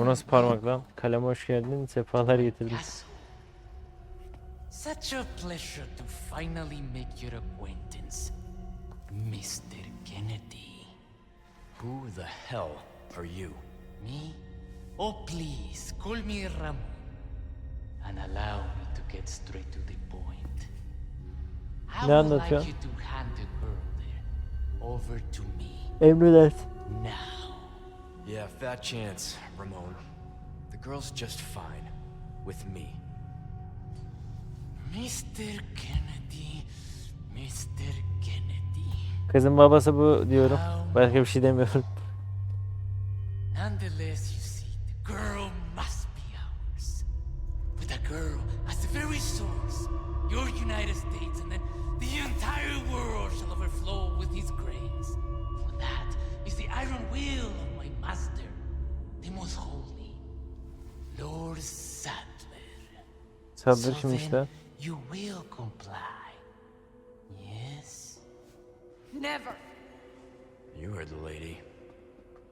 Bu nasıl parmak lan? Kaleme hoş geldin. Sefalar getirdin. Such a pleasure to finally make your acquaintance, Mr. Kennedy. Who the hell are you? Me? Oh, please, call me Ramon. And allow me to get straight to the point. I Ne would like you to hand the girl there over to me Emredersin. now. Yeah, fat chance, Ramon. The girl's just fine. With me. Mr. Kennedy, Mr. Kennedy. Kızın babası bu diyorum. Başka bir şey demiyorum. Nonetheless, you see, the girl must be ours. With the girl as the very source, your United States and then the entire world shall overflow with his grace. For that is the iron will of my master, the most holy, Lord Sadler. Saldır So işte. you will comply. Yes? Never. You heard the lady.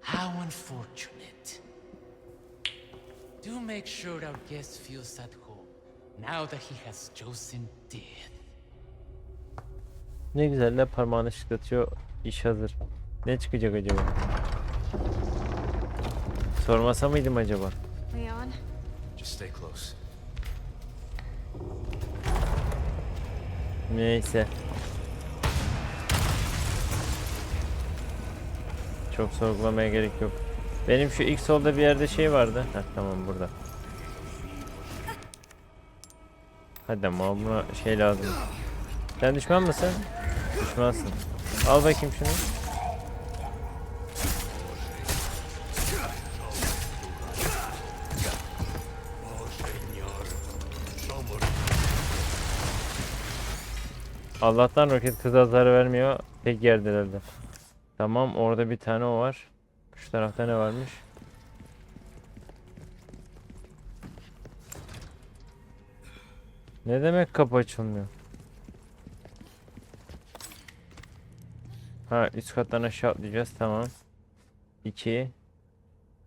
How unfortunate. Do make sure our guest feels at home now that he has chosen death. Ne güzel de parmağını şıklatıyor. İş hazır. Ne çıkacak acaba? Sormasa mıydım acaba? Leon, Just stay close. Neyse. Çok sorgulamaya gerek yok. Benim şu ilk solda bir yerde şey vardı. Heh, tamam burada. Hadi ama buna şey lazım. Sen düşman mısın? Düşmansın. Al bakayım şunu. Allah'tan roket kıza zarar vermiyor. Tek yerdelerdi. Tamam orada bir tane o var. Şu tarafta ne varmış? Ne demek kapı açılmıyor? Ha üst kattan aşağı atlayacağız tamam. 2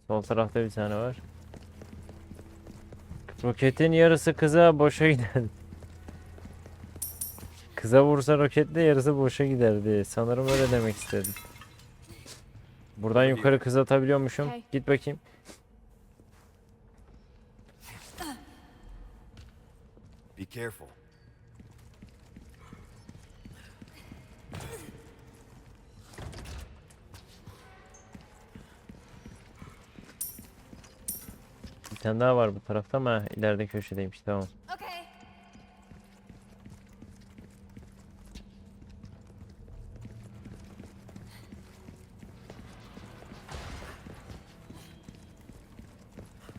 Sol tarafta bir tane var. Roketin yarısı kıza boşa giderdi. Kıza vursa roketle yarısı boşa giderdi. Sanırım öyle demek istedim. Buradan yukarı kız atabiliyormuşum. Git bakayım. Be careful. Bir tane daha var bu tarafta ama ileride köşedeymiş. Tamam.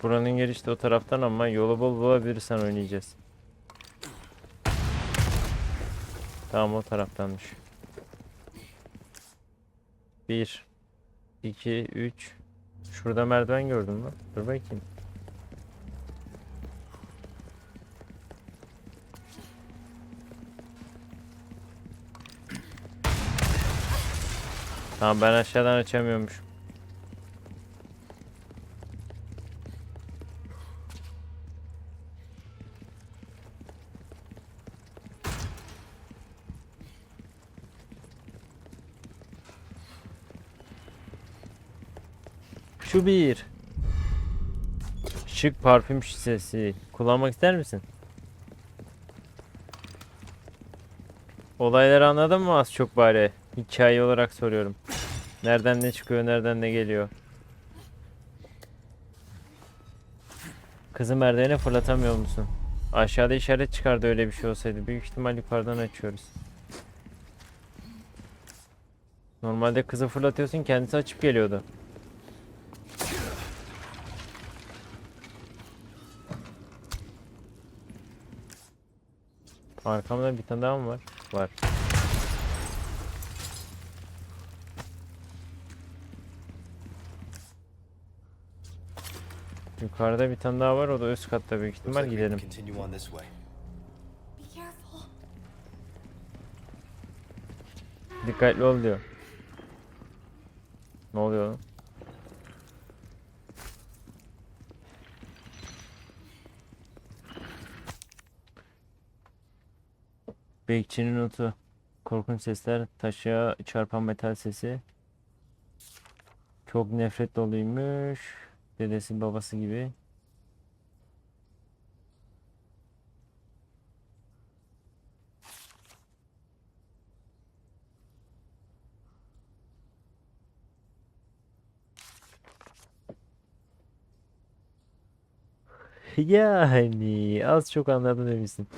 Buranın girişi de o taraftan ama yolu bul bulabilirsen oynayacağız. Tamam o taraftanmış. 1 2 3 Şurada merdiven gördüm mü? Dur bakayım. Tamam ben aşağıdan açamıyormuşum. Şu bir. Şık parfüm şişesi. Kullanmak ister misin? Olayları anladın mı az çok bari? Hikaye olarak soruyorum. Nereden ne çıkıyor, nereden ne geliyor? Kızı merdivene fırlatamıyor musun? Aşağıda işaret çıkardı öyle bir şey olsaydı. Büyük ihtimal yukarıdan açıyoruz. Normalde kızı fırlatıyorsun kendisi açıp geliyordu. Arkamda bir tane daha mı var? Var. Yukarıda bir tane daha var. O da üst katta büyük ihtimal gidelim. Dikkatli ol diyor. Ne oluyor lan? Bekçinin otu. Korkunç sesler, taşa çarpan metal sesi. Çok nefret doluymuş. Dedesi babası gibi. Yani az çok anladın demişsin.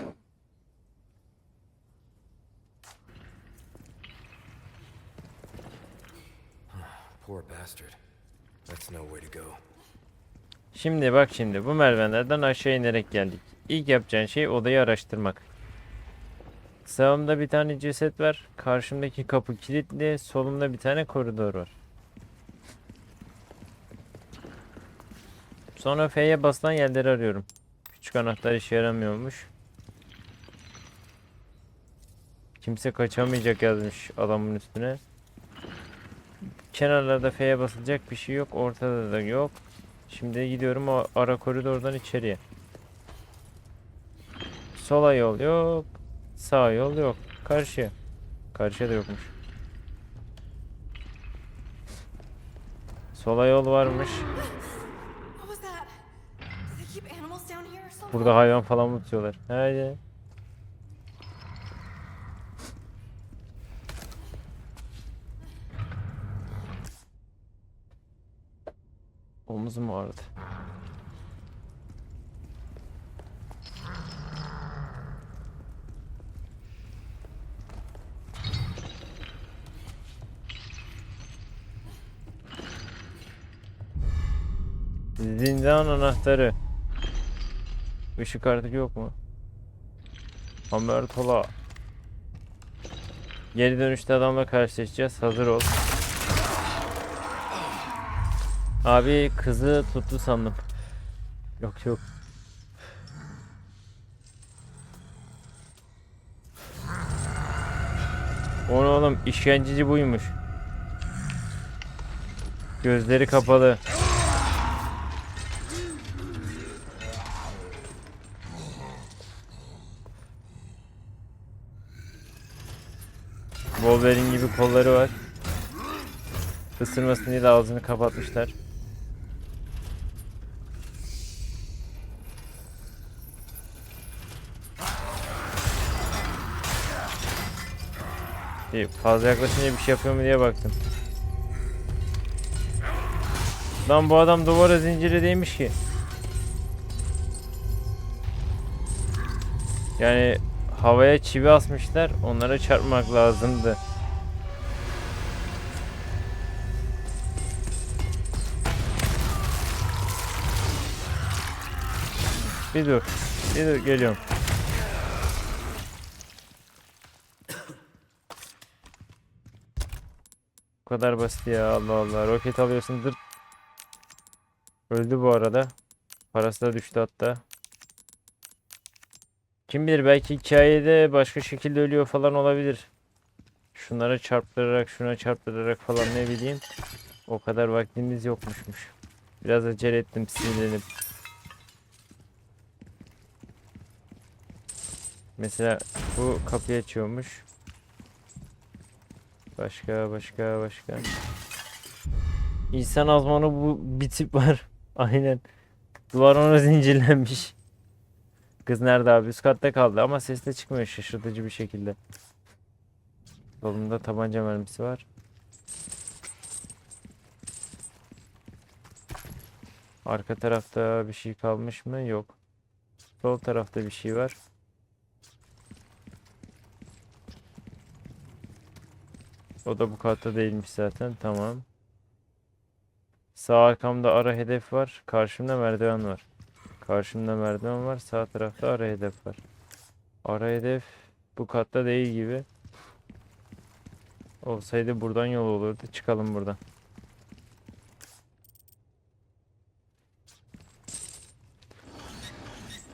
Şimdi bak şimdi bu merdivenlerden aşağı inerek geldik. İlk yapacağın şey odayı araştırmak. Sağımda bir tane ceset var. Karşımdaki kapı kilitli. Solumda bir tane koridor var. Sonra F'ye basılan yerleri arıyorum. Küçük anahtar işe yaramıyormuş. Kimse kaçamayacak yazmış adamın üstüne. Kenarlarda F'ye basılacak bir şey yok. Ortada da yok. Şimdi gidiyorum o ara koridordan içeriye. Sola yol yok. Sağ yol yok. Karşıya. Karşıya da yokmuş. Sola yol varmış. What was that? Do they Omuzum ağrıdı. Zindan anahtarı. Işık artık yok mu? Hamertola. Geri dönüşte adamla karşılaşacağız. Hazır ol. Abi kızı tuttu sandım. Yok yok. Onu oğlum işkenceci buymuş. Gözleri kapalı. Wolverine gibi kolları var. Isırmasın diye de ağzını kapatmışlar. Fazla yaklaşınca bir şey yapıyor mu diye baktım. Lan bu adam duvara zinciri değmiş ki. Yani havaya çivi asmışlar. Onlara çarpmak lazımdı. Bir dur. Bir dur geliyorum. Kadar basit ya Allah Allah. Roket alıyorsun dır. Öldü bu arada. Parası da düştü hatta. Kim bilir belki hikayede başka şekilde ölüyor falan olabilir. Şunlara çarptırarak şuna çarptırarak falan ne bileyim. O kadar vaktimiz yokmuşmuş. Biraz acele ettim sinirlenip. Mesela bu kapıyı açıyormuş. Başka başka başka. İnsan azmanı bu bir tip var. Aynen. Duvar ona zincirlenmiş. Kız nerede abi? Üst katta kaldı ama ses de çıkmıyor şaşırtıcı bir şekilde. Solunda tabanca mermisi var. Arka tarafta bir şey kalmış mı? Yok. Sol tarafta bir şey var. O da bu katta değilmiş zaten. Tamam. Sağ arkamda ara hedef var. Karşımda merdiven var. Karşımda merdiven var. Sağ tarafta ara hedef var. Ara hedef bu katta değil gibi. Olsaydı buradan yol olurdu. Çıkalım buradan.